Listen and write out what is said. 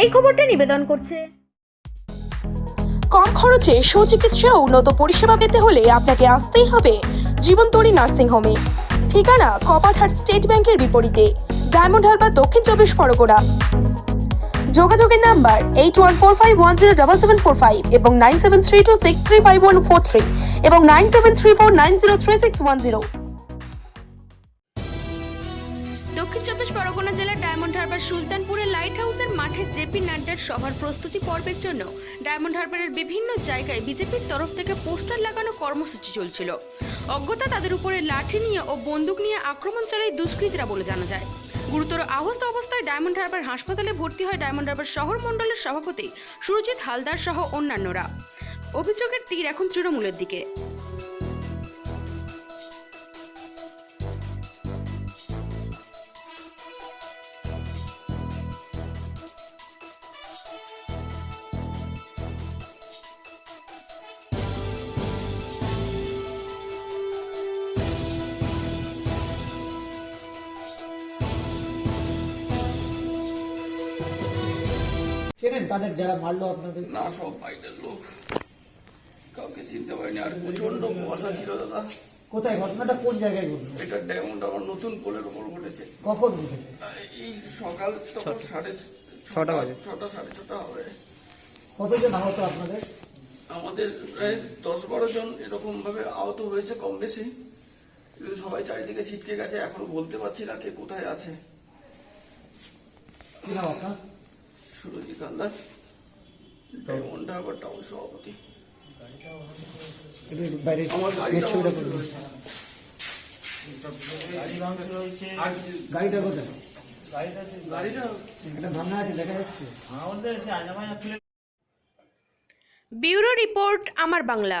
এই খবরটা নিবেদন করছে। কম খরচে সুচিকিৎসা উন্নত পরিষেবা পেতে হলে আপনাকে আসতেই হবে জীবনতরী নার্সিং হোমে। ঠিকানা কপারহাট স্টেট ব্যাংকের বিপরীতে ডায়মন্ড হারবার দক্ষিণ চব্বিশ পরগনা। যোগাযোগের number eight one four five one zero double seven four five এবং nine seven three two six three five one four three এবং nine seven three four nine zero three six one zero Dakshin Chobbish Pargana জেলার diamond Harbour হাউসের মাঠে JP নাড্ডার সভার প্রস্তুতি পর্বের জন্য diamond হারবারের বিভিন্ন জায়গায় বিজেপির তরফ থেকে পোস্টার লাগানো কর্মসূচি চলছিল। অজ্ঞতা তাদের উপরে লাঠি নিয়ে ও বন্দুক নিয়ে আক্রমণ চালায় দুষ্কৃতীরা বলে জানা যায়। গুরুতর আহত অবস্থায় ডায়মন্ড হারবার হাসপাতালে ভর্তি হয় ডায়মন্ড হারবার শহর মণ্ডলের সভাপতি সুরজিৎ হালদার সহ অন্যান্যরা। অভিযোগের তীর এখন তৃণমূলের দিকে। চেনেন তাদের যারা মারলো আপনাদের? না সব বাইরের লোক। কাউকে চিনতে পারিনি। আর প্রচণ্ড কুয়াশা ছিল দাদা। কোথায়? ঘটনাটা কোন জায়গায় ঘটলো? এটা ডায়মন্ড আমার নতুন পোলের উপর ঘটেছে। কখন ঘটেছে? এই সকাল তখন সাড়ে ছটা বাজে। ছটা সাড়ে ছটা হবে। কতজন আহত আপনাদের? আমাদের প্রায় দশ বারো জন এরকম ভাবে আহত হয়েছে কম বেশি। সবাই চারিদিকে ছিটকে গেছে এখনও বলতে পারছি না কে কোথায় আছে। কি নাম আপনার? Surajit Haldar Diamond Harbour town সভাপতি আমার গাড়িটা ছবিটা ভাঙচুর করুন। হয়েছে। গাড়িটা কোথায়? গাড়িটা একটা ভাঙা আছে দেখা যাচ্ছে। ব্যুরো রিপোর্ট আমার বাংলা।